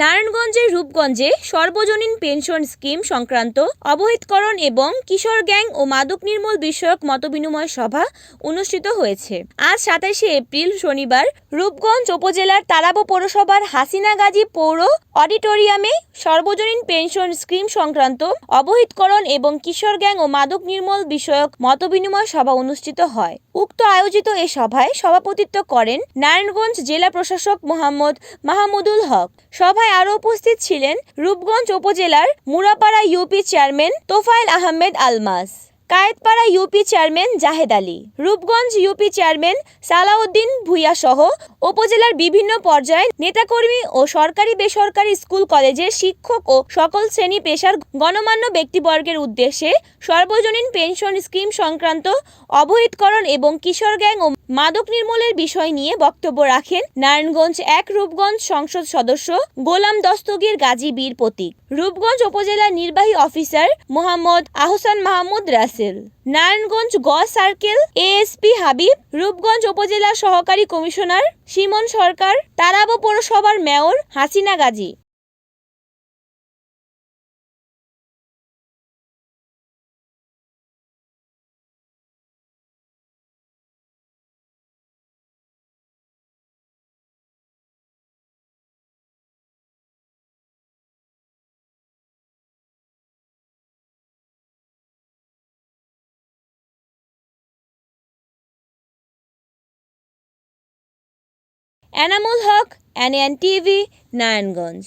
নারায়ণগঞ্জের রূপগঞ্জে সর্বজনীন pension scheme সংক্রান্ত অবহিতকরণ এবং কিশোর গ্যাং ও মাদক নির্মূল বিষয়ক মতবিনিময় সভা অনুষ্ঠিত হয়েছে। আজ সাতাশে এপ্রিল শনিবার রূপগঞ্জ উপজেলার তারাবো পৌরসভার হাসিনা গাজী পৌর অডিটোরিয়ামে সর্বজনীন পেনশন স্কিম সংক্রান্ত অবহিতকরণ এবং কিশোর গ্যাং ও মাদক নির্মূল বিষয়ক মতবিনিময় সভা অনুষ্ঠিত হয়। উক্ত আয়োজিত এ সভায় সভাপতিত্ব করেন নারায়ণগঞ্জ জেলা প্রশাসক মোহাম্মদ মাহমুদুল হক। সভায় আরও উপস্থিত ছিলেন রূপগঞ্জ উপজেলার Murapara UP chairman Tofayel Ahmed Almas. Kayetpara UP chairman Jahed Ali, Rupganj UP chairman Salauddin Bhuiyan সহ উপজেলার বিভিন্ন পর্যায়ে নেতাকর্মী ও সরকারি বেসরকারি স্কুল কলেজের শিক্ষক ও সকল শ্রেণি পেশার গণমান্য ব্যক্তিবর্গের উদ্দেশ্যে সর্বজনীন পেনশন স্কিম সংক্রান্ত অবহিতকরণ এবং কিশোর গ্যাং ও মাদক নির্মূলের বিষয় নিয়ে বক্তব্য রাখেন নারায়ণগঞ্জ এক রূপগঞ্জ সংসদ সদস্য গোলাম দস্তগীর গাজী বীর প্রতীক। রূপগঞ্জ উপজেলা নির্বাহী অফিসার মোহাম্মদ আহসান মাহমুদ রাসেল। নারায়ণগঞ্জ গ সার্কেল এএসপি হাবিব। রূপগঞ্জ উপজেলা সহকারী কমিশনার সিমন সরকার। তারাবো পৌরসভার mayor Hasina Gazi. Enamul Haque NN TV Narayanganj.